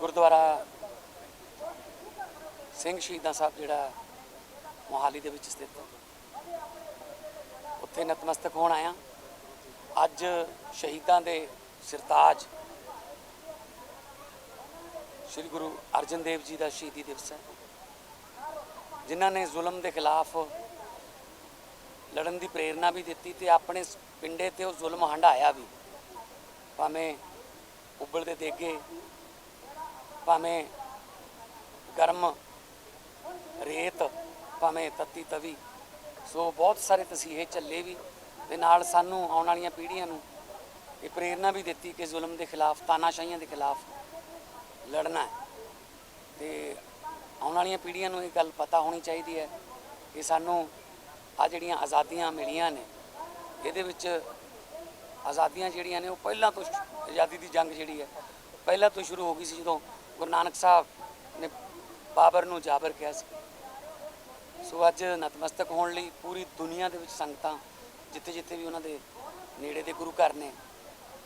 ਗੁਰਦੁਆਰਾ ਸਿੰਘ ਸ਼ਹੀਦਾਂ ਸਾਹਿਬ ਜਿਹੜਾ ਮੋਹਾਲੀ ਦੇ ਵਿੱਚ ਸਥਿਤ ਹੈ। ਉੱਥੇ ਨਤਮਸਤਕ ਹੋਣ ਆਇਆ। ਅੱਜ ਸ਼ਹੀਦਾਂ ਦੇ ਸਿਰਤਾਜ ਸ੍ਰੀ ਗੁਰੂ ਅਰਜਨ ਦੇਵ ਜੀ ਦਾ ਸ਼ਹੀਦੀ ਦਿਵਸ ਹੈ। ਜਿਨ੍ਹਾਂ ਨੇ ਜ਼ੁਲਮ ਦੇ ਖਿਲਾਫ ਲੜਨ ਦੀ ਪ੍ਰੇਰਣਾ ਵੀ ਦਿੱਤੀ ਤੇ ਆਪਣੇ ਪਿੰਡੇ ਤੇ ਉਹ ਜ਼ੁਲਮ ਹੰਢਾਇਆ ਵੀ। ਭਾਵੇਂ ਉੱਬਲਦੇ ਦੇਗੇ ਭਾਵੇਂ ਗਰਮ, ਰੇਤ, ਭਾਵੇਂ ਤੱਤੀ ਤਵੀ। ਸੋ ਬਹੁਤ ਸਾਰੇ ਤਸੀਹੇ ਚੱਲੇ ਵੀ ਤੇ ਨਾਲ ਸਾਨੂੰ ਆਉਣ ਵਾਲੀਆਂ ਪੀੜ੍ਹੀਆਂ ਨੂੰ ਇਹ ਪ੍ਰੇਰਣਾ ਵੀ ਦਿੱਤੀ ਕਿ ਜ਼ੁਲਮ ਦੇ ਖਿਲਾਫ, ਤਾਨਾਸ਼ਾਹੀਆਂ ਦੇ ਖਿਲਾਫ ਲੜਨਾ ਹੈ। ਤੇ ਆਉਣ ਵਾਲੀਆਂ ਪੀੜ੍ਹੀਆਂ ਨੂੰ ਇਹ ਗੱਲ ਪਤਾ ਹੋਣੀ ਚਾਹੀਦੀ ਹੈ ਕਿ ਸਾਨੂੰ ਆ ਜਿਹੜੀਆਂ ਆਜ਼ਾਦੀਆਂ ਮਿਲੀਆਂ ਨੇ, ਇਹਦੇ ਵਿੱਚ ਆਜ਼ਾਦੀਆਂ ਜਿਹੜੀਆਂ ਨੇ ਉਹ ਪਹਿਲਾਂ ਤੋਂ ਆਜ਼ਾਦੀ ਦੀ ਜੰਗ ਜਿਹੜੀ ਹੈ, ਪਹਿਲਾਂ ਤੋਂ ਸ਼ੁਰੂ ਹੋ ਗਈ ਸੀ ਜਦੋਂ ਗੁਰੂ ਨਾਨਕ ਸਾਹਿਬ ਨੇ ਬਾਬਰ ਨੂੰ ਜਾਬਰ ਕਿਹਾ ਸੀ। ਸੋ ਅੱਜ ਨਤਮਸਤਕ ਹੋਣ ਲਈ ਪੂਰੀ ਦੁਨੀਆ ਦੇ ਵਿੱਚ ਸੰਗਤਾਂ ਜਿੱਥੇ ਜਿੱਥੇ ਵੀ ਉਹਨਾਂ ਦੇ ਨੇੜੇ ਦੇ ਗੁਰੂ ਘਰ ਨੇ,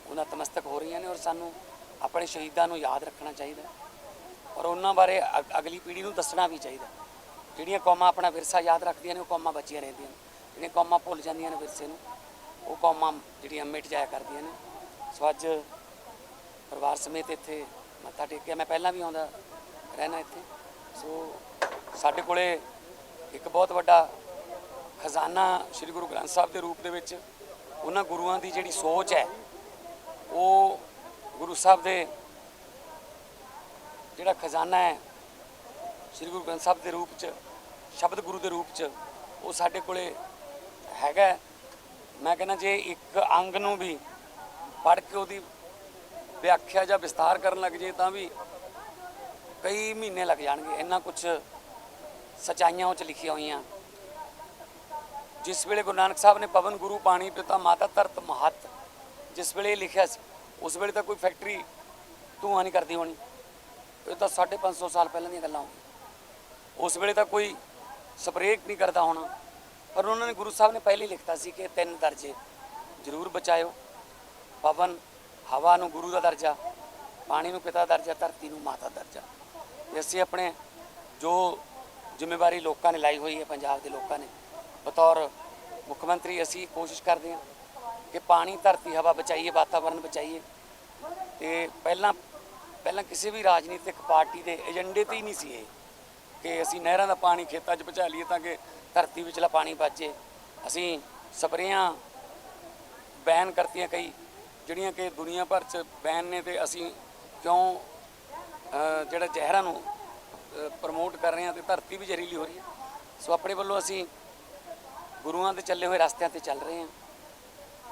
ਉਹ ਨਤਮਸਤਕ ਹੋ ਰਹੀਆਂ ਨੇ ਔਰ ਸਾਨੂੰ ਆਪਣੇ ਸ਼ਹੀਦਾਂ ਨੂੰ ਯਾਦ ਰੱਖਣਾ ਚਾਹੀਦਾ। ਔਰ ਉਹਨਾਂ ਬਾਰੇ ਅਗ- ਅਗਲੀ ਪੀੜ੍ਹੀ ਨੂੰ ਦੱਸਣਾ ਵੀ ਚਾਹੀਦਾ। ਜਿਹੜੀਆਂ ਕੌਮਾਂ ਆਪਣਾ ਵਿਰਸਾ ਯਾਦ ਰੱਖਦੀਆਂ ਨੇ, ਉਹ ਕੌਮਾਂ ਬਚੀਆਂ ਰਹਿੰਦੀਆਂ ਨੇ। ਜਿਹੜੀਆਂ ਕੌਮਾਂ ਭੁੱਲ ਜਾਂਦੀਆਂ ਨੇ ਵਿਰਸੇ ਨੂੰ, ਉਹ ਕੌਮਾਂ ਜਿਹੜੀਆਂ ਮਿਟ ਜਾਇਆ ਕਰਦੀਆਂ ਨੇ। ਸੋ ਅੱਜ ਪਰਿਵਾਰ ਸਮੇਤ ਇੱਥੇ ਮੱਥਾ ਟੇਕਿਆ ਮੈਂ ਪਹਿਲਾਂ ਵੀ ਆਉਂਦਾ ਰਹਿਣਾ ਇੱਥੇ। ਸੋ ਸਾਡੇ ਕੋਲੇ ਇੱਕ ਬਹੁਤ ਵੱਡਾ ਖਜ਼ਾਨਾ ਸ੍ਰੀ ਗੁਰੂ ਗ੍ਰੰਥ ਸਾਹਿਬ ਦੇ ਰੂਪ ਦੇ ਵਿੱਚ ਉਹਨਾਂ ਗੁਰੂਆਂ ਦੀ ਜਿਹੜੀ ਸੋਚ ਹੈ, ਉਹ ਗੁਰੂ ਸਾਹਿਬ ਦੇ ਜਿਹੜਾ ਖਜ਼ਾਨਾ ਹੈ, ਸ੍ਰੀ ਗੁਰੂ ਗ੍ਰੰਥ ਸਾਹਿਬ ਦੇ ਰੂਪ ਚ, ਸ਼ਬਦ ਗੁਰੂ ਦੇ ਰੂਪ ਚ, ਉਹ ਸਾਡੇ ਕੋਲੇ ਹੈਗਾ ਮੈਂ ਕਹਿੰਦਾ ਜੇ ਇੱਕ ਅੰਗ ਨੂੰ ਵੀ ਪੜ੍ਹ ਕੇ ਉਹਦੀ ਵਿਆਖਿਆ ਜਾਂ ਵਿਸਤਾਰ ਕਰਨ ਲੱਗ ਜੇ ਤਾਂ ਵੀ ਕਈ ਮਹੀਨੇ ਲੱਗ ਜਾਣਗੇ। ਇੰਨਾ ਕੁਝ ਸਚਾਈਆਂ ਉਹ ਚ ਲਿਖੀਆਂ ਹੋਈਆਂ। ਜਿਸ ਵੇਲੇ ਗੁਰੂ ਨਾਨਕ ਸਾਹਿਬ ਨੇ ਪਵਨ ਗੁਰੂ ਪਾਣੀ ਪਿਤਾ ਮਾਤਾ ਧਰਤ ਮਹਤ ਜਿਸ ਵੇਲੇ ਇਹ ਲਿਖਿਆ ਸੀ, ਉਸ ਵੇਲੇ ਤਾਂ ਕੋਈ ਫੈਕਟਰੀ ਧੂੰਆਂ ਨਹੀਂ ਕਰਦੀ ਹੋਣੀ। ਇਹ ਤਾਂ 550 ਸਾਲ ਪਹਿਲਾਂ ਦੀਆਂ ਗੱਲਾਂ ਹੋਣਗੀਆਂ ਉਸ ਵੇਲੇ ਤਾਂ ਕੋਈ ਸਪਰੇਅ ਨਹੀਂ ਕਰਦਾ ਹੋਣਾ। ਪਰ ਉਹਨਾਂ ਨੇ ਗੁਰੂ ਸਾਹਿਬ ਨੇ ਪਹਿਲੇ ਲਿਖਤਾ ਸੀ ਕਿ ਤਿੰਨ ਦਰਜੇ ਜ਼ਰੂਰ ਬਚਾਇਓ। ਪਵਨ ਹਵਾ ਨੂੰ ਗੁਰੂ ਦਾ ਦਰਜਾ, ਪਾਣੀ ਨੂੰ ਪਿਤਾ ਦਾ ਦਰਜਾ, ਧਰਤੀ ਨੂੰ ਮਾਤਾ ਦਾ ਦਰਜਾ। ਤੇ ਅਸੀਂ ਆਪਣੇ ਜੋ ਜ਼ਿੰਮੇਵਾਰੀ ਲੋਕਾਂ ਨੇ ਲਾਈ ਹੋਈ ਹੈ, ਪੰਜਾਬ ਦੇ ਲੋਕਾਂ ਨੇ, ਬਤੌਰ ਮੁੱਖ ਮੰਤਰੀ ਅਸੀਂ ਕੋਸ਼ਿਸ਼ ਕਰਦੇ ਹਾਂ ਕਿ ਪਾਣੀ, ਧਰਤੀ, ਹਵਾ ਬਚਾਈਏ ਵਾਤਾਵਰਣ ਬਚਾਈਏ। ਤੇ ਪਹਿਲਾਂ ਪਹਿਲਾਂ ਕਿਸੇ ਵੀ ਰਾਜਨੀਤਿਕ ਪਾਰਟੀ ਦੇ ਏਜੰਡੇ ਤੇ ਹੀ ਨਹੀਂ ਸੀ ਇਹ ਕਿ ਅਸੀਂ ਨਹਿਰਾਂ ਦਾ ਪਾਣੀ ਖੇਤਾਂ 'ਚ ਪਹੁੰਚਾ ਲਈਏ ਤਾਂ ਕਿ ਧਰਤੀ ਵਿਚਲਾ ਪਾਣੀ ਬਚੇ ਅਸੀਂ ਸਪਰੇਆਂ ਬੈਨ ਕਰਤੀਆਂ ਕਈ ਜਿਹੜੀਆਂ ਕਿ ਦੁਨੀਆ ਭਰ 'ਚ ਬੈਨ ਨੇ ਤੇ ਅਸੀਂ ਕਿਉਂ ਜਿਹੜਾ ਜ਼ਹਿਰਾਂ ਨੂੰ ਪ੍ਰਮੋਟ ਕਰ ਰਹੇ ਹਾਂ ਤੇ ਧਰਤੀ ਵੀ ਜ਼ਹਿਰੀਲੀ ਹੋ ਰਹੀ ਹੈ। ਸੋ ਆਪਣੇ ਵੱਲੋਂ ਅਸੀਂ ਗੁਰੂਆਂ ਦੇ ਚੱਲੇ ਹੋਏ ਰਸਤਿਆਂ ਤੇ ਚੱਲ ਰਹੇ ਹਾਂ।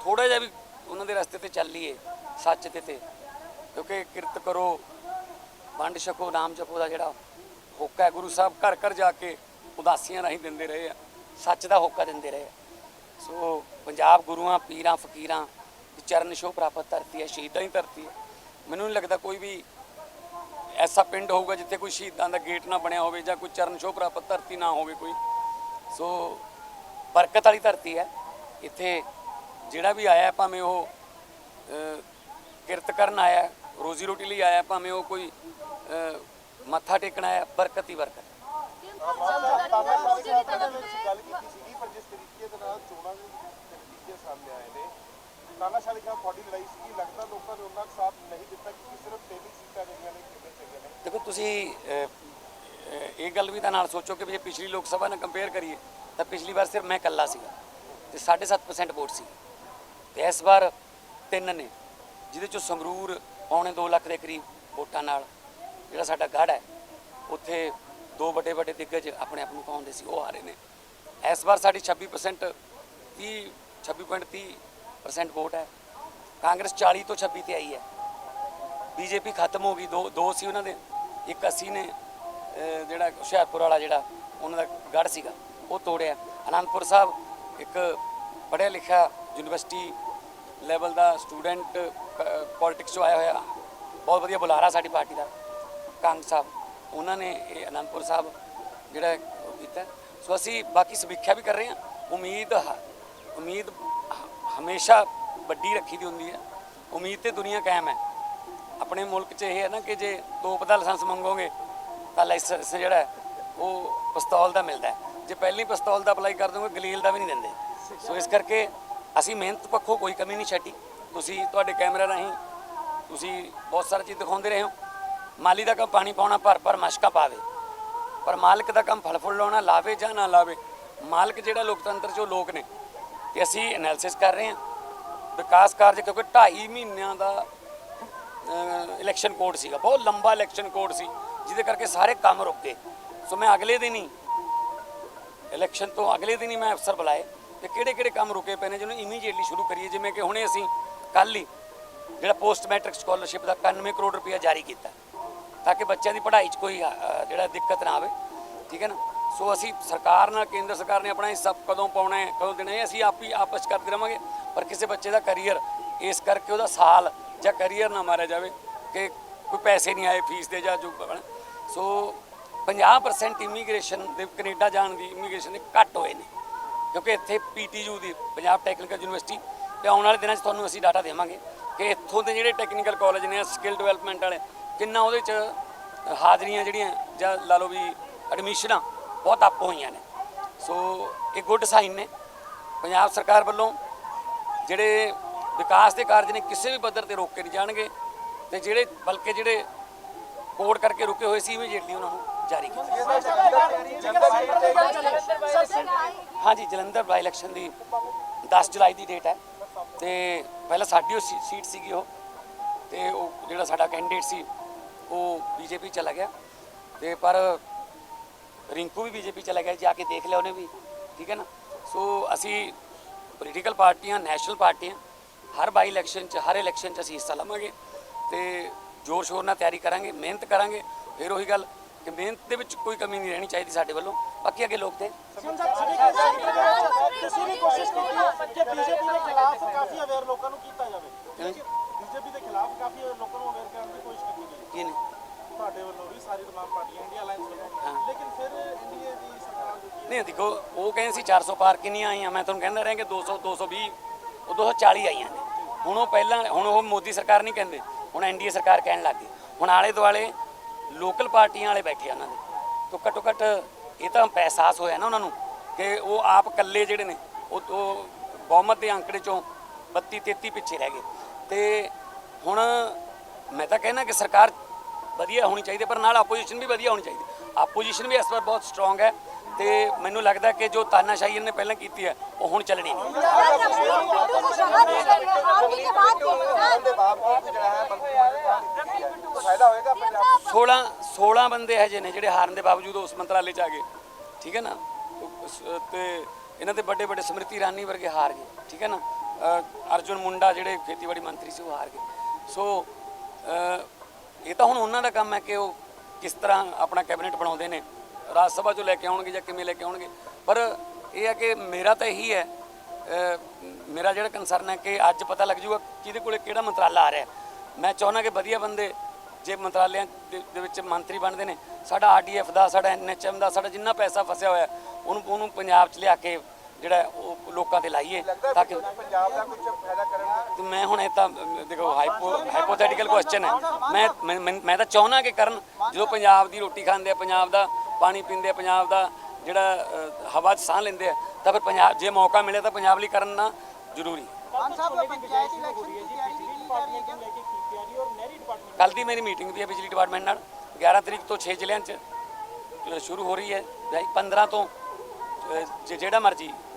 ਥੋੜਾ ਜਿਹਾ ਵੀ ਉਹਨਾਂ ਦੇ ਰਸਤੇ ਤੇ ਚੱਲ ਲਈਏ, ਸੱਚ ਤੇ ਤੇ। ਕਿਉਂਕਿ ਕਿਰਤ ਕਰੋ, ਵੰਡ ਛਕੋ, ਨਾਮ ਜਪੋ ਦਾ ਜਿਹੜਾ ਹੋਕਾ ਹੈ, ਗੁਰੂ ਸਾਹਿਬ ਘਰ ਘਰ ਜਾ ਕੇ ਉਦਾਸੀਆਂ ਰਾਹੀਂ ਦਿੰਦੇ ਰਹੇ ਆ, ਸੱਚ ਦਾ ਹੋਕਾ ਦਿੰਦੇ ਰਹੇ ਆ। ਸੋ ਪੰਜਾਬ ਗੁਰੂਆਂ, ਪੀਰਾਂ, ਫਕੀਰਾਂ ਚਰਨ ਛੋਹ ਪ੍ਰਾਪਤ ਧਰਤੀ ਹੈ, ਸ਼ਹੀਦਾਂ ਦੀ ਧਰਤੀ ਹੈ। ਮੈਨੂੰ ਨਹੀਂ ਲੱਗਦਾ ਕੋਈ ਵੀ ਐਸਾ ਪਿੰਡ ਹੋਊਗਾ ਜਿੱਥੇ ਕੋਈ ਸ਼ਹੀਦਾਂ ਦਾ ਗੇਟ ਨਾ ਬਣਿਆ ਹੋਵੇ ਜਾਂ ਕੋਈ ਚਰਨ ਛੋਹ ਪ੍ਰਾਪਤ ਧਰਤੀ ਨਾ ਹੋਵੇ ਕੋਈ। ਸੋ ਬਰਕਤ ਵਾਲੀ ਧਰਤੀ ਹੈ। ਇੱਥੇ ਜਿਹੜਾ ਵੀ ਆਇਆ, ਭਾਵੇਂ ਉਹ ਕਿਰਤ ਕਰਨ ਆਇਆ, ਰੋਜ਼ੀ ਰੋਟੀ ਲਈ ਆਇਆ, ਭਾਵੇਂ ਉਹ ਕੋਈ ਮੱਥਾ ਟੇਕਣਾ ਆਇਆ, ਬਰਕਤ ਹੀ ਬਰਕਤ। ਗੱਲ ਕੀਤੀ ਸੀਗੀ, ਪਰ ਜਿਸ ਤਰੀਕੇ ਦੇ ਨਾਲ ਚੋਣਾਂ ਦੇ ਨਤੀਜੇ ਸਾਹਮਣੇ ਆਏ ਨੇ ਤਾਨਾਸ਼ਾਹੀ ਖਿਲਾਫ ਤੁਹਾਡੀ ਲੜਾਈ ਸੀਗੀ, ਲੱਗਦਾ ਲੋਕਾਂ ਨੇ ਉਹਨਾਂ ਸਾਥ ਨਹੀਂ ਦਿੱਤਾ ਕਿ ਸਿਰਫ ਤਿੰਨ ਸੀਟਾਂ ਜਿਹੜੀਆਂ ਨੇ ਕਿੰਨੇ ਚਾਹੀਦੀਆਂ ਨੇ। ਦੇਖੋ, ਤੁਸੀਂ ਇਹ ਗੱਲ ਵੀ ਤਾਂ ਨਾਲ ਸੋਚੋ ਕਿ ਜੇ ਪਿਛਲੀ ਲੋਕ ਸਭਾ ਨਾਲ ਕੰਪੇਅਰ ਕਰੀਏ, ਤਾਂ ਪਿਛਲੀ ਵਾਰ ਸਿਰਫ ਮੈਂ ਇਕੱਲਾ ਸੀਗਾ ਤੇ 7.5% ਵੋਟ ਸੀ। ਤੇ ਇਸ ਵਾਰ ਤਿੰਨ ਨੇ, ਜਿਹਦੇ ਚੋਂ ਸੰਗਰੂਰ ਪੌਣੇ 2 ਲੱਖ ਦੇ ਕਰੀਬ ਵੋਟਾਂ ਨਾਲ ਜਿਹੜਾ ਸਾਡਾ ਗੜ ਹੈ, ਉੱਥੇ ਦੋ ਵੱਡੇ ਵੱਡੇ ਦਿੱਗਜ ਆਪਣੇ ਆਪ ਨੂੰ ਪਾਉਂਦੇ ਸੀ, ਉਹ ਆ ਰਹੇ ਨੇ। ਇਸ ਵਾਰ ਸਾਡੀ 26% 30 26.30% ਵੋਟ ਹੈ। ਕਾਂਗਰਸ 40 ਤੋਂ 26 ਤੇ ਆਈ ਹੈ। ਬੀਜੇਪੀ ਖਤਮ ਹੋ ਗਈ। ਦੋ ਦੋ ਸੀ ਉਹਨਾਂ ਦੇ। ਇੱਕ ਅਸੀਂ ਨੇ ਜਿਹੜਾ ਹੁਸ਼ਿਆਰਪੁਰ ਵਾਲਾ ਜਿਹੜਾ, ਉਹਨਾਂ ਦਾ ਗੜ ਸੀਗਾ, ਉਹ ਤੋੜਿਆ। ਅਨੰਦਪੁਰ ਸਾਹਿਬ ਇੱਕ ਪੜ੍ਹਿਆ ਲਿਖਿਆ ਯੂਨੀਵਰਸਿਟੀ ਲੈਵਲ ਦਾ ਸਟੂਡੈਂਟ ਪੋਲਿਟਿਕਸ 'ਚੋਂ ਆਇਆ ਹੋਇਆ। ਬਹੁਤ ਵਧੀਆ ਬੁਲਾਰਾ ਸਾਡੀ ਪਾਰਟੀ ਦਾ, ਕੰਗ ਸਾਹਿਬ। ਉਹਨਾਂ ਨੇ ਇਹ ਅਨੰਦਪੁਰ ਸਾਹਿਬ ਜਿਹੜਾ ਉਹ ਕੀਤਾ। ਸੋ ਅਸੀਂ ਬਾਕੀ ਸਮੀਖਿਆ ਵੀ ਕਰ ਰਹੇ ਹਾਂ। ਉਮੀਦ ਹ- ਉਮੀਦ ਹਮੇਸ਼ਾ ਵੱਡੀ ਰੱਖੀ ਦੀ ਹੁੰਦੀ ਹੈ। ਉਮੀਦ ਤੇ ਦੁਨੀਆ ਕਾਇਮ ਹੈ। ਆਪਣੇ ਮੁਲਕ 'ਚ ਇਹ ਹੈ ਨਾ ਕਿ ਜੇ ਤੋਪ ਦਾ ਲਾਇਸੈਂਸ ਮੰਗੋਗੇ, ਤਾਂ ਲਾਇਸੈਂਸ ਜਿਹੜਾ ਉਹ ਪਿਸਤੌਲ ਦਾ ਮਿਲਦਾ ਜੇ ਪਹਿਲੀ ਪਿਸਤੌਲ ਦਾ ਅਪਲਾਈ ਕਰ ਦੋਗੇ, ਗਲੀਲ ਦਾ ਵੀ ਨਹੀਂ ਦਿੰਦੇ। ਸੋ ਇਸ ਕਰਕੇ ਅਸੀਂ ਮਿਹਨਤ ਪੱਖੋਂ ਕੋਈ ਕਮੀ ਨਹੀਂ ਛੱਡੀ। ਤੁਸੀਂ ਤੁਹਾਡੇ ਕੈਮਰਾ ਰਾਹੀਂ ਤੁਸੀਂ ਬਹੁਤ ਸਾਰੀ ਚੀਜ਼ ਦਿਖਾਉਂਦੇ ਰਹੇ ਹੋ। ਮਾਲੀ ਦਾ ਕੰਮ ਪਾਣੀ ਪਾਉਣਾ, ਭਰ ਭਰ ਮਸ਼ਕਾ ਪਾਵੇ। ਪਰ ਮਾਲਕ ਦਾ ਕੰਮ ਫਲ ਫੁੱਲ ਲਾਉਣਾ, ਲਾਵੇ ਜਾਂ ਨਾ ਲਾਵੇ, ਮਾਲਕ ਜਿਹੜਾ ਲੋਕਤੰਤਰ 'ਚੋਂ ਲੋਕ ਨੇ। ਤੇ ਅਸੀਂ ਐਨਾਲਿਸਿਸ ਕਰ ਰਹੇ ਹਾਂ। ਵਿਕਾਸ ਕਾਰਜ ਕਿਉਂਕਿ 2.5 ਮਹੀਨਿਆਂ ਦਾ ਇਲੈਕਸ਼ਨ ਕੋਡ ਸੀਗਾ। ਬਹੁਤ ਲੰਬਾ ਇਲੈਕਸ਼ਨ ਕੋਡ ਸੀ, ਜਿਹਦੇ ਕਰਕੇ ਸਾਰੇ ਕੰਮ ਰੁਕ ਗਏ। ਸੋ ਮੈਂ ਅਗਲੇ ਦਿਨ ਹੀ ਇਲੈਕਸ਼ਨ ਤੋਂ ਅਗਲੇ ਦਿਨ ਹੀ ਮੈਂ ਅਫਸਰ ਬੁਲਾਏ ਤੇ ਕਿਹੜੇ ਕਿਹੜੇ ਕੰਮ ਰੁਕੇ ਪਏ ਨੇ ਜਿਹਨੂੰ ਇਮੀਡੀਏਟਲੀ ਸ਼ੁਰੂ ਕਰੀਏ। ਜਿਵੇਂ ਕਿ ਹੁਣੇ ਅਸੀਂ ਕੱਲ ਹੀ ਜਿਹੜਾ ਪੋਸਟ ਮੈਟ੍ਰਿਕ ਸਕਾਲਰਸ਼ਿਪ ਦਾ 91 ਕਰੋੜ ਰੁਪਇਆ ਜਾਰੀ ਕੀਤਾ। ਤਾਂ ਕਿ ਬੱਚਿਆਂ ਦੀ ਪੜ੍ਹਾਈ 'ਚ ਕੋਈ ਜਿਹੜਾ ਦਿੱਕਤ ਨਾ ਆਵੇ। ਠੀਕ ਹੈ ਨਾ? ਸੋ ਅਸੀਂ ਸਰਕਾਰ ਨਾਲ, ਕੇਂਦਰ ਸਰਕਾਰ ਨੇ ਆਪਣਾ ਹਿੱਸਾ ਕਦੋਂ ਪਾਉਣਾ ਹੈ, ਕਦੋਂ ਦੇਣਾ ਹੈ ਅਸੀਂ ਆਪ ਹੀ ਆਪਸ 'ਚ ਕਰਦੇ ਰਵਾਂਗੇ ਪਰ ਕਿਸੇ ਬੱਚੇ ਦਾ ਕੈਰੀਅਰ ਇਸ ਕਰਕੇ ਉਹਦਾ ਸਾਲ ਜਾਂ ਕੈਰੀਅਰ ਨਾ ਮਾਰਿਆ ਜਾਵੇ ਕਿ ਕੋਈ ਪੈਸੇ ਨਹੀਂ ਆਏ ਫੀਸ ਦੇ ਜਾਂ ਜੋ ਸੋ 50% ਇਮੀਗ੍ਰੇਸ਼ਨ ਦੇ, ਕੈਨੇਡਾ ਜਾਣ ਦੀ ਇਮੀਗ੍ਰੇਸ਼ਨ ਦੇ ਘੱਟ ਹੋਏ ਨੇ। ਕਿਉਂਕਿ ਇੱਥੇ ਪੀਟੀਯੂ ਦੀ, ਪੰਜਾਬ ਟੈਕਨੀਕਲ ਯੂਨੀਵਰਸਿਟੀ ਤੇ ਆਉਣ ਵਾਲੇ ਦਿਨਾਂ 'ਚ ਤੁਹਾਨੂੰ ਅਸੀਂ ਡਾਟਾ ਦੇਵਾਂਗੇ ਕਿ ਇੱਥੋਂ ਦੇ ਜਿਹੜੇ ਟੈਕਨੀਕਲ ਕਾਲਜ ਨੇ ਸਕਿੱਲ ਡਿਵੈਲਪਮੈਂਟ ਵਾਲੇ, ਕਿੰਨਾ ਉਹਦੇ 'ਚ ਹਾਜ਼ਰੀਆਂ ਜਿਹੜੀਆਂ ਜਾਂ ਲਾ ਲਓ ਵੀ ਐਡਮਿਸ਼ਨਾਂ ਬਹੁਤ ਅੱਪ ਹੋਈਆਂ ਨੇ। ਸੋ ਇਹ ਗੁੱਡ ਸਾਈਨ ਨੇ। ਪੰਜਾਬ ਸਰਕਾਰ ਵੱਲੋਂ ਜਿਹੜੇ ਵਿਕਾਸ ਦੇ ਕਾਰਜ ਨੇ, ਕਿਸੇ ਵੀ ਪੱਧਰ ਤੇ ਰੋਕੇ ਨਹੀਂ ਜਾਣਗੇ ਤੇ ਜਿਹੜੇ, ਬਲਕਿ ਜਿਹੜੇ ਕੋਡ ਕਰਕੇ ਰੁਕੇ ਹੋਏ ਸੀ ਇਮੀਡੀਏਟਲੀ ਉਹਨਾਂ ਨੂੰ ਜਾਰੀ ਕੀਤਾ। ਹਾਂਜੀ, ਜਲੰਧਰ ਬਾਈ ਇਲੈਕਸ਼ਨ ਦੀ 10 ਜੁਲਾਈ ਦੀ ਡੇਟ ਹੈ। ਤੇ ਪਹਿਲਾਂ ਸਾਡੀ ਉਹ ਸੀ- ਸੀਟ ਸੀਗੀ ਉਹ। ਤੇ ਉਹ ਜਿਹੜਾ ਸਾਡਾ ਕੈਂਡੀਡੇਟ ਸੀ, ਉਹ ਬੀਜੇਪੀ ਚਲਾ ਗਿਆ। ਤੇ ਪਰ ਰਿੰਕੂ ਵੀ ਬੀਜੇਪੀ ਚਲਾ ਗਿਆ ਜਾ ਕੇ ਦੇਖ ਲਿਆ ਉਹਨੇ ਵੀ ਠੀਕ ਹੈ ਨਾ? ਸੋ ਅਸੀਂ ਪੋਲੀਟੀਕਲ ਪਾਰਟੀਆਂ ਨੈਸ਼ਨਲ ਪਾਰਟੀਆਂ ਹਰ ਬਾਈ ਇਲੈਕਸ਼ਨ 'ਚ ਹਰ ਇਲੈਕਸ਼ਨ 'ਚ ਅਸੀਂ ਹਿੱਸਾ ਲਵਾਂਗੇ ਤੇ ਜ਼ੋਰ ਸ਼ੋਰ ਨਾਲ ਤਿਆਰੀ ਕਰਾਂਗੇ ਮਿਹਨਤ ਕਰਾਂਗੇ। ਫਿਰ ਉਹੀ ਗੱਲ ਕਿ ਮਿਹਨਤ ਦੇ ਵਿੱਚ ਕੋਈ ਕਮੀ ਨਹੀਂ ਰਹਿਣੀ ਚਾਹੀਦੀ ਸਾਡੇ ਵੱਲੋਂ। ਬਾਕੀ ਅੱਗੇ ਲੋਕ ਤੇ। ਤੁਸੀਂ ਵੀ ਕੋਸ਼ਿਸ਼ ਕੀਤੀ ਕਿ ਬੀਜੇਪੀ ਦੇ ਖਿਲਾਫ ਕਾਫੀ ਅਵੇਅਰ ਲੋਕਾਂ ਨੂੰ ਕੀਤਾ ਜਾਵੇ। ਬੀਜੇਪੀ ਦੇ ਖਿਲਾਫ ਕਾਫੀ ਲੋਕਾਂ ਨੂੰ ਅਵੇਅਰ ਕਰਨ ਦੀ ਕੋਸ਼ਿਸ਼ ਕੀਤੀ ਗਈ ਕੀ ਨੇ ਤੁਹਾਡੇ ਵੱਲੋਂ ਵੀ ਸਾਰੀ ਤਮਾਮ ਪਾਰਟੀਆਂ ਇੰਡੀਆ ਅਲਾਈਅੰਸ ਵੱਲੋਂ ਲੇਕਿਨ ਫਿਰ ਇੰਡੀਆ ਦੀ ਸਰਕਾਰ ਜੋ ਕੀ ਨਹੀਂ ਦੇਖੋ ਉਹ ਕਹਿੰਦੇ ਸੀ 400 ਪਾਰ ਕਿੰਨੀਆਂ ਆਈਆਂ? ਮੈਂ ਤੁਹਾਨੂੰ ਕਹਿੰਦਾ ਰਿਹਾ ਕਿ 200 220 ਉਹ 240 ਆਈਆਂ ਨੇ। ਹੁਣ ਉਹ ਪਹਿਲਾਂ ਹੁਣ ਉਹ ਮੋਦੀ ਸਰਕਾਰ ਨਹੀਂ ਕਹਿੰਦੇ। ਹੁਣ ਐਨਡੀਏ ਸਰਕਾਰ ਕਹਿਣ ਲੱਗ ਗਈ। ਹੁਣ ਆਲੇ ਦੁਆਲੇ ਲੋਕਲ ਪਾਰਟੀਆਂ ਵਾਲੇ ਬੈਠੇ ਆ ਉਹਨਾਂ ਦੇ। ਘੱਟੋ ਘੱਟ ਇਹ ਤਾਂ ਅਹਿਸਾਸ ਹੋਇਆ ਨਾ ਉਹਨਾਂ ਨੂੰ ਕਿ ਉਹ ਆਪ ਇਕੱਲੇ ਜਿਹੜੇ ਨੇ ਉਹ ਉਹ ਬਹੁਮਤ ਦੇ ਅੰਕੜੇ ਚੋਂ 32 33 ਪਿੱਛੇ ਰਹਿ ਗਏ। ਤੇ ਹੁਣ ਮੈਂ ਤਾਂ ਕਹਿੰਦਾ ਕਿ ਸਰਕਾਰ ਵਧੀਆ ਹੋਣੀ ਚਾਹੀਦੀ ਹੈ, ਪਰ ਨਾਲ ਆਪੋਜੀਸ਼ਨ ਵੀ ਵਧੀਆ ਹੋਣੀ ਚਾਹੀਦੀ। ਆਪੋਜੀਸ਼ਨ ਵੀ ਇਸ ਵਾਰ ਬਹੁਤ ਸਟਰੋਂਗ ਹੈ ਤੇ ਮੈਨੂੰ ਲੱਗਦਾ ਕਿ ਜੋ ਤਾਨਾਸ਼ਾਹੀ ਇਹਨੇ ਪਹਿਲਾਂ ਕੀਤੀ ਹੈ ਉਹ ਹੁਣ ਚੱਲਣੀ ਨਹੀਂ। ਦੇ ਬਾਵਜੂਦ ਜਿਹੜਾ ਹੈ ਹੋਏਗਾ 16 16 ਬੰਦੇ ਹਜੇ ਨੇ ਜਿਹੜੇ ਹਾਰਨ ਦੇ ਬਾਵਜੂਦ ਉਸ ਮੰਤਰਾਲੇ ਚ ਆ ਗਏ ਠੀਕ ਹੈ ਨਾ? ਉਸ- ਤੇ ਇਹਨਾਂ ਦੇ ਵੱਡੇ ਵੱਡੇ ਸਮ੍ਰਿਤੀ ਇਰਾਨੀ ਵਰਗੇ ਹਾਰ ਗਏ ਠੀਕ ਹੈ ਨਾ? ਅਰਜੁਨ ਮੁੰਡਾ ਜਿਹੜੇ ਖੇਤੀਬਾੜੀ ਮੰਤਰੀ ਸੀ ਉਹ ਹਾਰ ਗਏ। ਸੋ ਇਹ ਤਾਂ ਹੁਣ ਉਹਨਾਂ ਦਾ ਕੰਮ ਹੈ ਕਿ ਉਹ ਕਿਸ ਤਰ੍ਹਾਂ ਆਪਣਾ ਕੈਬਨਿਟ ਬਣਾਉਂਦੇ ਨੇ। ਰਾਜ ਸਭਾ ਚੋਂ ਲੈ ਕੇ ਆਉਣਗੇ ਜਾਂ ਕਿਵੇਂ ਲੈ ਕੇ ਆਉਣਗੇ। ਪਰ ਇਹ ਹੈ ਕਿ ਮੇਰਾ ਤਾਂ ਇਹੀ ਹੈ ਮੇਰਾ ਜਿਹੜਾ ਕੰਸਰਨ ਹੈ ਕਿ ਅੱਜ ਪਤਾ ਲੱਗ ਜੂਗਾ ਕਿਹਦੇ ਕੋਲੇ ਕਿਹੜਾ ਮੰਤਰਾਲਾ ਆ ਰਿਹਾ। ਮੈਂ ਚਾਹੁੰਦਾ ਕਿ ਵਧੀਆ ਬੰਦੇ ਜੇ ਮੰਤਰਾਲਿਆਂ ਦੇ ਦੇ ਵਿੱਚ ਮੰਤਰੀ ਬਣਦੇ ਨੇ। ਸਾਡਾ ਆਰਡੀਐਫ ਦਾ, ਸਾਡਾ ਐਨਐਚਐਮ ਦਾ, ਸਾਡਾ ਜਿੰਨਾ ਪੈਸਾ ਫਸਿਆ ਹੋਇਆ, ਉਹਨੂੰ ਉਹਨੂੰ ਪੰਜਾਬ 'ਚ ਲਿਆ ਕੇ ਜਿਹੜਾ ਉਹ ਲੋਕਾਂ ਤੇ ਲਾਈਏ ਤਾਂ ਕਿ ਪੰਜਾਬ ਦਾ ਕੁਝ ਫਾਇਦਾ ਕਰਨ ਮੈਂ ਹੁਣ ਇਹ ਤਾਂ ਦੇਖੋ ਹਾਈਪੋ ਹਾਈਪੋਥੈਟੀਕਲ ਕੁਐਸਚਨ ਹੈ। ਮੈਂ ਮੈਂ- ਤਾਂ ਚਾਹੁੰਦਾ ਕਿ ਕਰਨ ਜਦੋਂ ਪੰਜਾਬ ਦੀ ਰੋਟੀ ਖਾਂਦੇ ਆ ਪੰਜਾਬ ਦਾ ਪਾਣੀ ਪੀਂਦੇ ਆ ਪੰਜਾਬ ਦਾ ਜਿਹੜਾ ਹਵਾ 'ਚ ਸਾਹ ਲੈਂਦੇ ਆ ਤਾਂ ਫਿਰ ਪੰਜਾਬ ਜੇ ਮੌਕਾ ਮਿਲੇ ਤਾਂ ਪੰਜਾਬ ਲਈ ਕਰਨ ਜ਼ਰੂਰੀ ਕੱਲ ਦੀ ਮੇਰੀ ਮੀਟਿੰਗ ਵੀ ਹੈ ਬਿਜਲੀ ਡਿਪਾਰਟਮੈਂਟ ਨਾਲ। 11 ਤਰੀਕ ਤੋਂ 6 ਜ਼ਿਲ੍ਹਿਆਂ 'ਚ ਸ਼ੁਰੂ ਹੋ ਰਹੀ ਹੈ। ਭਾਈ 15 ਤੋਂ ਜਿਹੜਾ ਮਰਜ਼ੀ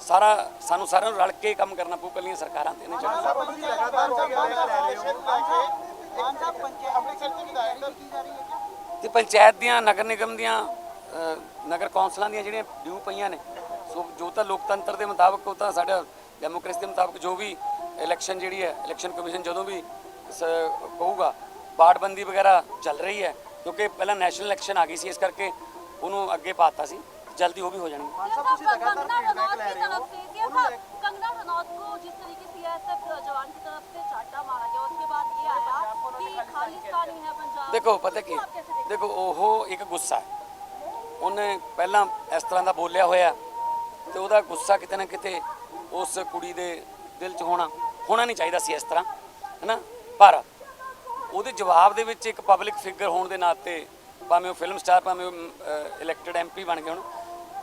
ਸਾਰਾ ਸਾਨੂੰ ਸਾਰਿਆਂ ਨੂੰ ਰਲ ਕੇ ਕੰਮ ਕਰਨਾ ਪਊ ਕੱਲੀਆਂ ਸਰਕਾਰਾਂ ਤੇ ਨਹੀਂ ਚੱਲਣਾ ਤੇ ਪੰਚਾਇਤ ਦੀਆਂ ਨਗਰ ਨਿਗਮ ਦੀਆਂ ਨਗਰ ਕੌਂਸਲਾਂ ਦੀਆਂ ਜਿਹੜੀਆਂ ਡਿਊ ਪਈਆਂ ਨੇ ਸੋ ਜੋ ਤਾਂ ਲੋਕਤੰਤਰ ਦੇ ਮੁਤਾਬਕ ਉਹ ਤਾਂ ਸਾਡਾ ਡੈਮੋਕ੍ਰੇਸੀ ਦੇ ਮੁਤਾਬਕ ਜੋ ਵੀ ਇਲੈਕਸ਼ਨ ਜਿਹੜੀ ਹੈ ਇਲੈਕਸ਼ਨ ਕਮਿਸ਼ਨ ਜਦੋਂ ਵੀ ਸ- ਕਹੂਗਾ ਵਾਰਡਬੰਦੀ ਵਗੈਰਾ ਚੱਲ ਰਹੀ ਹੈ ਕਿਉਂਕਿ ਪਹਿਲਾਂ ਨੈਸ਼ਨਲ ਇਲੈਕਸ਼ਨ ਆ ਗਈ ਸੀ ਇਸ ਕਰਕੇ ਉਹਨੂੰ ਅੱਗੇ ਪਾਤਾ ਸੀ। ਜਲਦੀ ਉਹ ਵੀ ਹੋ ਜਾਣਗੇ ਮਾਨ ਸਾਹਿਬ ਤੁਸੀਂ ਲਗਾਤਾਰ कंगना ਫੀਡਬੈਕ रनौत ਲੈ की ਰਹੇ तरफ ਹੋ से कि हाँ, कंगना रनौत को जिस तरीके से सीआईएसएफ जवान की तरफ से चाटा मारा गया उसके बाद ये आया कि खालिस्तानी है पंजाब ਦੇਖੋ पता ਕੀ इसको आप कैसे देखते ਦੇਖੋ ਉਹ ਇੱਕ ਗੁੱਸਾ ਹੈ ਉਹਨੇ ਪਹਿਲਾਂ ਇਸ ਤਰ੍ਹਾਂ ਦਾ ਬੋਲਿਆ ਹੋਇਆ ਤੇ ਉਹਦਾ ਗੁੱਸਾ ਕਿਤੇ ਨਾ ਕਿਤੇ ਉਸ ਕੁੜੀ ਦੇ ਦਿਲ 'ਚ ਹੋਣਾ ਹੋਣਾ ਨਹੀਂ ਚਾਹੀਦਾ ਸੀ ਇਸ ਤਰ੍ਹਾਂ ਹੈਨਾ ਪਰ ਉਹਦੇ ਜਵਾਬ ਦੇ ਵਿੱਚ ਇੱਕ ਪਬਲਿਕ ਫਿਗਰ ਹੋਣ ਦੇ ਨਾਤੇ ਭਾਵੇਂ ਉਹ ਫਿਲਮ ਸਟਾਰ ਭਾਵੇਂ ਉਹ ਇਲੈਕਟਡ ਐਮਪੀ ਬਣ ਗਏ ਹੁਣ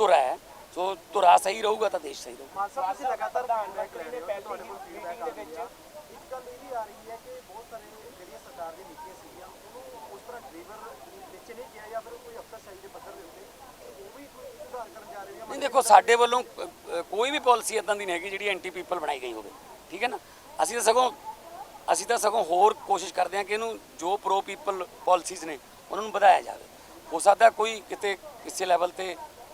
ਧੁਰਾ ਹੈ। ਸੋ ਧੁਰਾ ਸਹੀ ਰਹੂਗਾ ਤਾਂ ਦੇਸ਼ ਸਹੀ ਰਹੂਗਾ। ਮਾਨ ਸਾਹਿਬ ਤੁਸੀਂ ਲਗਾਤਾਰ ਫੀਡਬੈਕ ਲੈ ਰਹੇ ਹੋ ਤੁਹਾਡੇ ਕੋਲ ਫੀਡਬੈਕ ਆ ਰਹੀ ਹੈ। ਇੱਕ ਗੱਲ ਇਹ ਵੀ ਆ ਰਹੀ ਹੈ ਕਿ ਬਹੁਤ ਸਾਰੇ ਜਿਹੜੀਆਂ ਸਰਕਾਰ ਦੀ ਨੀਤੀਆਂ ਸੀਗੀਆਂ ਉਹਨੂੰ ਉਸ ਤਰ੍ਹਾਂ ਡਿਲੀਵਰ ਨੀਚੇ ਨਹੀਂ ਗਿਆ ਜਾਂ ਫਿਰ ਕੋਈ ਅਫਸਰਸ਼ਾਹੀ ਦੇ ਪੱਧਰ ਦੇ ਉੱਤੇ ਉਹ ਵੀ ਕੋਈ ਸੁਧਾਰ ਕਰਨ ਜਾ ਰਹੇ ਹੋ ਨਹੀਂ ਦੇਖੋ ਸਾਡੇ ਵੱਲੋਂ ਕੋਈ ਵੀ ਪਾਲਿਸੀ ਇਦਾਂ ਦੀ ਨਹੀਂ ਹੈਗੀ ਜਿਹੜੀ ਐਂਟੀ ਪੀਪਲ ਬਣਾਈ ਗਈ ਹੋਵੇ। ਠੀਕ ਹੈ ਨਾ? ਅਸੀਂ ਤਾਂ ਸਗੋਂ ਅਸੀਂ ਤਾਂ ਸਗੋਂ ਹੋਰ ਕੋਸ਼ਿਸ਼ ਕਰਦੇ ਹਾਂ ਕਿ ਇਹਨੂੰ ਜੋ ਪ੍ਰੋ ਪੀਪਲ ਪਾਲਿਸੀਜ਼ ਨੇ ਉਹਨਾਂ ਨੂੰ ਵਧਾਇਆ ਜਾਵੇ। ਹੋ ਸਕਦਾ ਕੋਈ ਕਿਤੇ ਕਿਸੇ ਲੈਵਲ ਤੇ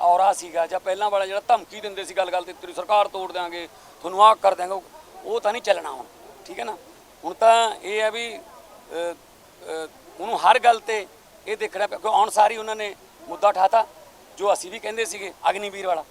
ਔਰਾ ਸੀਗਾ ਜਾਂ ਪਹਿਲਾਂ ਵਾਲਾ ਜਿਹੜਾ ਧਮਕੀ ਦਿੰਦੇ ਸੀ ਗੱਲ ਗੱਲ ਤੇ ਤੇਰੀ ਸਰਕਾਰ ਤੋੜ ਦਿਆਂਗੇ, ਤੁਹਾਨੂੰ ਆਹ ਕਰ ਦਿਆਂਗੇ, ਉਹ- ਤਾਂ ਨਹੀਂ ਚੱਲਣਾ ਹੁਣ, ਠੀਕ ਹੈ ਨਾ? ਹੁਣ ਤਾਂ ਇਹ ਹੈ ਵੀ ਉਹਨੂੰ ਹਰ ਗੱਲ ਤੇ ਇਹ ਦੇਖਣਾ ਪਿਆ, ਕਿਉਂ ਆਉਣ ਸਾਰੀ ਉਹਨਾਂ ਨੇ ਮੁੱਦਾ ਉਠਾਤਾ, ਜੋ ਅਸੀਂ ਵੀ ਕਹਿੰਦੇ ਸੀਗੇ, ਅਗਨੀਵੀਰ ਵਾਲਾ।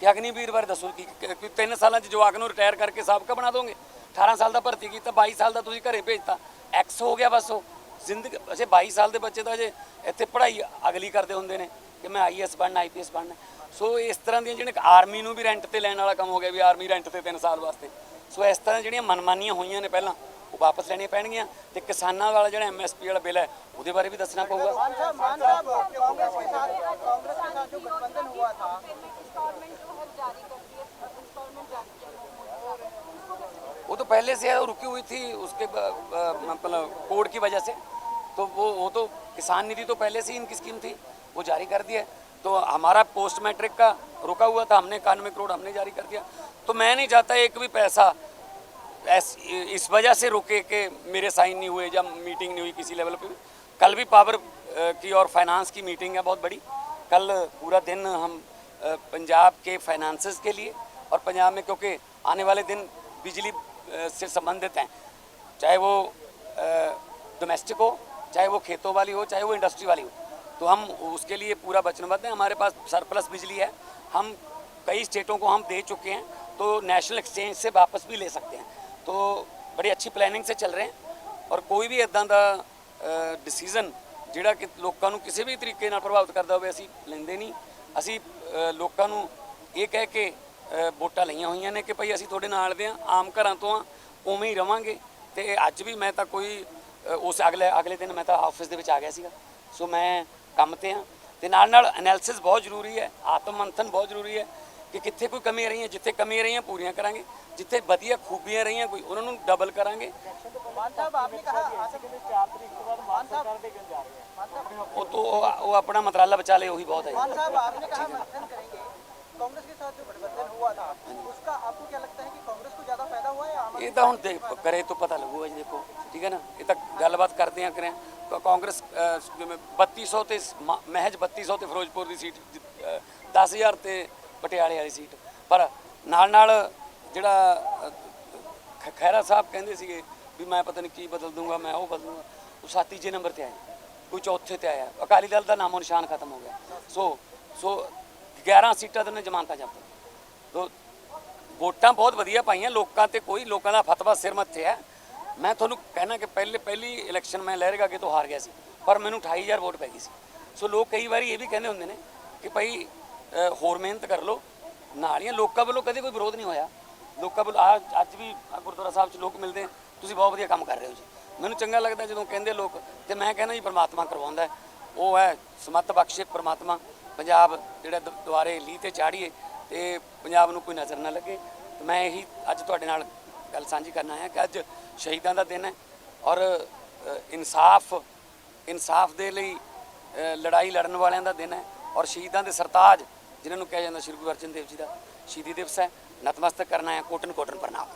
ਕਿ ਅਗਨੀਵੀਰ ਬਾਰੇ ਦੱਸੋ, ਕਿ ਕਿ- ਤਿੰਨ ਸਾਲਾਂ ਚ ਜਵਾਕ ਨੂੰ ਰਿਟਾਇਰ ਕਰਕੇ ਸਾਬਕਾ ਬਣਾ ਦੋਗੇ? 18 ਸਾਲ ਦਾ ਭਰਤੀ ਕੀਤਾ 22 ਸਾਲ ਦਾ ਤੁਸੀਂ ਘਰੇ ਭੇਜਤਾ ਐਕਸ ਹੋ ਗਿਆ ਬਸ ਉਹ। ਜ਼ਿੰਦਗੀ ਅਸੀਂ 22 ਸਾਲ ਦੇ ਬੱਚੇ ਤਾਂ ਜੇ ਇੱਥੇ ਪੜ੍ਹਾਈ ਅਗਲੀ ਕਰਦੇ ਹੁੰਦੇ ਨੇ। ਕਿ ਮੈਂ ਆਈਐਸ ਬਣਨਾ ਆਈਪੀਐਸ ਬਣਨਾ ਸੋ ਇਸ ਤਰ੍ਹਾਂ ਦੀਆਂ ਜਿਹੜੇ ਆਰਮੀ ਨੂੰ ਵੀ ਰੈਂਟ ਤੇ ਲੈਣ ਵਾਲਾ ਕੰਮ ਹੋ ਗਿਆ ਵੀ ਆਰਮੀ ਰੈਂਟ ਤੇ 3 ਸਾਲ ਵਾਸਤੇ ਸੋ ਇਸ ਤਰ੍ਹਾਂ ਜਿਹੜੀਆਂ ਮਨਮਾਨੀਆਂ ਹੋਈਆਂ ਨੇ ਪਹਿਲਾਂ ਉਹ ਵਾਪਸ ਲੈਣੀਆਂ ਪੈਣਗੀਆਂ ਤੇ ਕਿਸਾਨਾਂ ਵਾਲਾ ਜਿਹੜਾ ਐਮਐਸਪੀ ਵਾਲਾ ਬਿੱਲ ਹੈ ਉਹਦੇ ਬਾਰੇ ਵੀ ਦੱਸਣਾ ਪਊਗਾ साहब मान साहब कांग्रेस के साथ कांग्रेस के साथ जो गठबंधन हुआ था इंस्टॉलमेंट जो है जारी कर दी है इंस्टॉलमेंट जारी किया है इसको कैसे वो तो पहले से है वो रुकी हुई थी उसके ब- ब- मतलब कोड की वजह से तो वो वो तो किसान निधि तो पहले से ही इनकी स्कीम थी वो जारी कर है। तो हमारा पोस्ट मैट्रिक का रुका हुआ था, हमने इक्यानवे करोड़ हमने जारी कर दिया। तो मैं नहीं चाहता एक भी पैसा ऐस, इस वजह से रुके कि मेरे साइन नहीं हुए जब मीटिंग नहीं हुई किसी लेवल पे भी। कल भी पावर की और फाइनेंस की मीटिंग है बहुत बड़ी। कल पूरा दिन हम पंजाब के फाइनेंसेस के लिए और पंजाब में क्योंकि आने वाले दिन बिजली से संबंधित हैं। चाहे वो डोमेस्टिक हो, चाहे वो खेतों वाली हो, चाहे वो इंडस्ट्री वाली हो। तो हम उसके लिए पूरा वचनबद्ध हैं हमारे पास सरप्लस बिजली है हम कई स्टेटों को हम दे चुके हैं तो नेशनल एक्सचेंज से वापस भी ले सकते हैं तो बड़ी अच्छी प्लानिंग से चल रहे हैं ਔਰ ਕੋਈ ਵੀ ਇਦਾਂ ਦਾ ਡਿਸੀਜਨ ਜਿਹੜਾ ਕਿ ਲੋਕਾਂ ਨੂੰ ਕਿਸੇ ਵੀ ਤਰੀਕੇ ਨਾਲ ਪ੍ਰਭਾਵਿਤ ਕਰਦਾ ਹੋਵੇ ਅਸੀਂ ਲੈਂਦੇ ਨਹੀਂ ਅਸੀਂ ਅ, ਲੋਕਾਂ ਨੂੰ ਇਹ ਕਹਿ ਕੇ ਅ, ਵੋਟਾਂ ਲਈਆਂ ਹੋਈਆਂ ਨੇ ਕਿ ਭਈ ਅਸੀਂ ਤੁਹਾਡੇ ਨਾਲ ਦੇ ਆ ਆਮ ਘਰਾਂ ਤੋਂ ਆ ਉਵੇਂ ਹੀ ਰਵਾਂਗੇ ਤੇ ਅੱਜ ਵੀ ਮੈਂ ਤਾਂ ਕੋਈ ਅ, ਉਸ ਅਗਲੇ ਅਗਲੇ ਦਿਨ ਮੈਂ ਤਾਂ ਆਫਿਸ ਦੇ ਵਿੱਚ ਆ ਗਿਆ ਸੀਗਾ ਸੋ ਮੈਂ ਕੰਮ ਤੇ ਆ ਤੇ ਨਾਲ ਨਾਲ ਐਨਾਲਿਸਿਸ ਬਹੁਤ ਜ਼ਰੂਰੀ ਹੈ ਆਤਮ ਮੰਥਨ ਬਹੁਤ ਜ਼ਰੂਰੀ ਹੈ ਕਿ ਕਿੱਥੇ ਕੋਈ ਕਮੀ ਰਹੀਆਂ ਜਿੱਥੇ ਕਮੀ ਰਹੀਆਂ ਪੂਰੀਆਂ ਕਰਾਂਗੇ ਜਿੱਥੇ ਵਧੀਆ ਖੂਬੀਆਂ ਰਹੀਆਂ ਕੋਈ ਉਹਨਾਂ ਨੂੰ ਡਬਲ ਕਰਾਂਗੇ ਮਾਨ ਸਾਹਿਬ ਆਪਨੇ ਕਹਾ ਆਸਾ ਕਿ 4 ਤਰੀਕ ਤੋਂ ਬਾਅਦ ਮਾਨ ਸਰਕਾਰ ਦੇ ਗੰਜ ਜਾ ਰਹੇ हैं मान साहब ਉਹ ਤੋਂ ਉਹ ਉਹ ਆਪਣਾ ਮੰਤਰਾਲਾ ਬਚਾ ਲੇ ਉਹੀ ਬਹੁਤ ਹੈ मान साहब आपने कहा मंथन करेंगे कांग्रेस के साथ जो गठबंधन हुआ था उसका आपको क्या लगता है कि कांग्रेस को ज्यादा फायदा हुआ है या आम ਇਹ ਤਾਂ ਹੁਣ ਦੇਖ ਕਰੇ ਤੋਂ ਪਤਾ ਲੱਗੂਗਾ ਜੀ ਦੇਖੋ ਠੀਕ ਹੈ ਨਾ ਇਹ ਤਾਂ ਗੱਲਬਾਤ ਕਰਦੇ ਆ ਕਰੇ ਕ- ਕਾਂਗਰਸ ਜਿਵੇਂ 3200 ਤੇ ਸ- ਮ- ਮਹਿਜ 3200 ਤੇ ਫਿਰੋਜ਼ਪੁਰ ਦੀ ਸੀਟ ਜਿੱਤ- ਅਹ, 10000 ਤੇ ਪਟਿਆਲੇ ਵਾਲੀ ਸੀਟ। ਪਰ ਨਾਲ ਨਾਲ ਜਿਹੜਾ ਅਹ, ਖਹਿਰਾ ਸਾਹਿਬ ਕਹਿੰਦੇ ਸੀਗੇ ਵੀ ਮੈਂ ਪਤਾ ਨਹੀਂ ਕੀ ਬਦਲ ਦੂੰਗਾ ਮੈਂ ਉਹ ਬਦਲੂੰਗਾ ਉਹ ਸੱਤ ਤੀਜੇ ਨੰਬਰ ਤੇ ਆਇਆ ਕੋਈ ਚੌਥੇ ਤੇ ਆਇਆ। ਅਕਾਲੀ ਦਲ ਦਾ ਨਾਮੋ ਨਿਸ਼ਾਨ ਖਤਮ ਹੋ ਗਿਆ। ਸੋ ਸੋ 11 ਸੀਟਾਂ ਤੇ ਉਹਨੇ ਜ਼ਮਾਨਤਾਂ ਜ਼ਬਤ ਤੋ ਵੋਟਾਂ ਬਹੁਤ ਵਧੀਆ ਪਾਈਆਂ। ਲੋਕਾਂ ਤੇ ਕੋਈ ਲੋਕਾਂ ਦਾ ਫਤਵਾ ਸਿਰ ਮੱਥੇ ਹੈ। ਮੈਂ ਤੁਹਾਨੂੰ ਕਹਿਣਾ ਕਿ ਪਹਿਲੇ ਪਹਿਲੀ ਇਲੈਕਸ਼ਨ ਮੈਂ ਲਹਿਰੇਗਾ ਅੱਗੇ ਤੋਂ ਹਾਰ ਗਿਆ ਸੀ ਪਰ ਮੈਨੂੰ 28000 ਵੋਟ ਪੈ ਗਈ ਸੀ। ਸੋ ਲੋਕ ਕਈ ਵਾਰੀ ਇਹ ਵੀ ਕਹਿੰਦੇ ਹੁੰਦੇ ਨੇ ਕਿ ਭਾਈ ਹੋਰ ਮਿਹਨਤ ਕਰ ਲਓ। ਨਾਲ ਹੀ ਆ, ਲੋਕਾਂ ਵੱਲੋਂ ਕਦੇ ਕੋਈ ਵਿਰੋਧ ਨਹੀਂ ਹੋਇਆ। ਲੋਕਾਂ ਵੱਲੋਂ ਆ- ਅੱਜ ਵੀ ਗੁਰਦੁਆਰਾ ਸਾਹਿਬ 'ਚ ਲੋਕ ਮਿਲਦੇ ਤੁਸੀਂ ਬਹੁਤ ਵਧੀਆ ਕੰਮ ਕਰ ਰਹੇ ਹੋ ਜੀ। ਮੈਨੂੰ ਚੰਗਾ ਲੱਗਦਾ ਜਦੋਂ ਕਹਿੰਦੇ ਲੋਕ ਤੇ ਮੈਂ ਕਹਿੰਦਾ ਜੀ ਪਰਮਾਤਮਾ ਕਰਵਾਉਂਦਾ ਉਹ ਹੈ ਸਮੱਤ ਬਖਸ਼ੇ ਪਰਮਾਤਮਾ। ਪੰਜਾਬ ਜਿਹੜਾ ਦ- ਦੁਆਰੇ ਲੀਹ ਤੇ ਚਾੜੀਏ ਤੇ ਪੰਜਾਬ ਨੂੰ ਕੋਈ ਨਜ਼ਰ ਨਾ ਲੱਗੇ। ਮੈਂ ਇਹੀ ਅੱਜ ਤੁਹਾਡੇ ਨਾਲ ਗੱਲ ਸਾਂਝੀ ਕਰਨ ਆਇਆ ਕਿ ਅੱਜ ਸ਼ਹੀਦਾਂ ਦਾ ਦਿਨ ਹੈ ਔਰ ਇਨਸਾਫ ਇਨਸਾਫ ਦੇ ਲਈ ਲੜਾਈ ਲੜਨ ਵਾਲਿਆਂ ਦਾ ਦਿਨ ਹੈ ਔਰ ਸ਼ਹੀਦਾਂ ਦੇ ਸਰਤਾਜ, ਜਿਨ੍ਹਾਂ ਨੂੰ ਕਿਹਾ ਜਾਂਦਾ ਸ਼੍ਰੀ ਗੁਰੂ ਅਰਜਨ ਦੇਵ ਜੀ ਦਾ ਸ਼ਹੀਦੀ ਦਿਵਸ ਹੈ, ਨਤਮਸਤਕ ਕਰਨਾ ਹੈ ਕੋਟਨ ਕੋਟਨ ਪ੍ਰਣਾਮ।